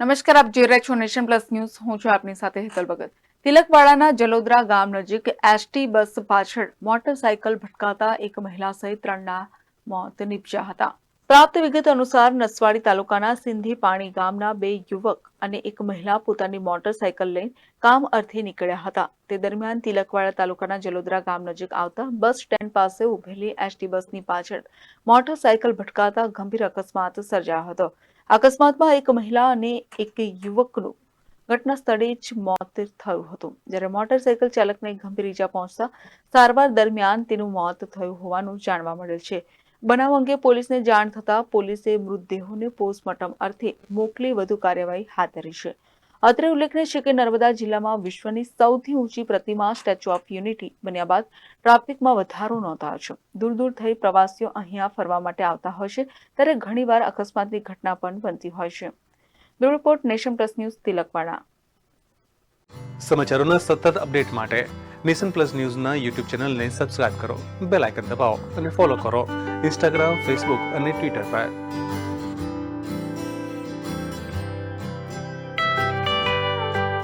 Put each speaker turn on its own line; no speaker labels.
નમસ્કાર, આપ જોઈ રહ્યા છો નેશન પ્લસ ન્યૂઝ. હું છું આપની સાથે હેતલ ભગત. તિલકવાડાના જલોદરા ગામ નજીક એસટી બસ પાછળ મોટરસાયકલ ભટકાતા એક મહિલા સહિત ત્રણના મોત નીપજ્યા હતા. પ્રાપ્ત વિગત અનુસાર નસવાડી તાલુકાના સિંધી પાણી ગામના બે યુવક અને એક મહિલા પોતાની મોટરસાયકલ લઈને કામ અર્થે નીકળ્યા હતા. તે દરમિયાન તિલકવાડા તાલુકાના જલોદરા ગામ નજીક આવતા બસ સ્ટેન્ડ પાસે ઉભેલી એસટી બસની પાછળ મોટરસાયકલ ભટકાતા ગંભીર અકસ્માત સર્જાયો હતો. અકસ્માતમાં એક મહિલા અને એક યુવકનું ઘટના સ્થળે જ મોત થયું હતું. જ્યારે મોટરસાયકલ ચાલકને ગંભીર ઈજા પહોંચતા સારવાર દરમિયાન તેનું મોત થયું હોવાનું જાણવા મળેલ છે. બનાવ અંગે પોલીસને જાણ થતાં પોલીસે મૃતદેહોને પોસ્ટમોર્ટમ અર્થે મોકલી વધુ કાર્યવાહી હાથ ધરી છે. અત્રે ઉલ્લેખનીય છે કે નર્મદા જિલ્લામાં વિશ્વની સૌથી ઊંચી પ્રતિમા સ્ટેચ્યુ ઓફ યુનિટી બન્યા બાદ ટ્રાફિકમાં વધારો નોંધાયો છે. દૂર દૂર થઈ પ્રવાસીઓ અહીંયા ફરવા માટે આવતા હોય છે, ત્યારે ઘણીવાર અકસ્માતની ઘટના પણ બનતી હોય છે. Bureau report nation plus news Tilakwada.
સમાચારોના સતત અપડેટ માટે નેશન પ્લસ ન્યૂઝના યુટ્યુબ ચેનલને સબસ્ક્રાઇબ કરો, બેલ આઇકન દબાવો અને ફોલો કરો. ઇન્સ્ટાગ્રામ, ફેસબુક અને ટ્વિટર પર.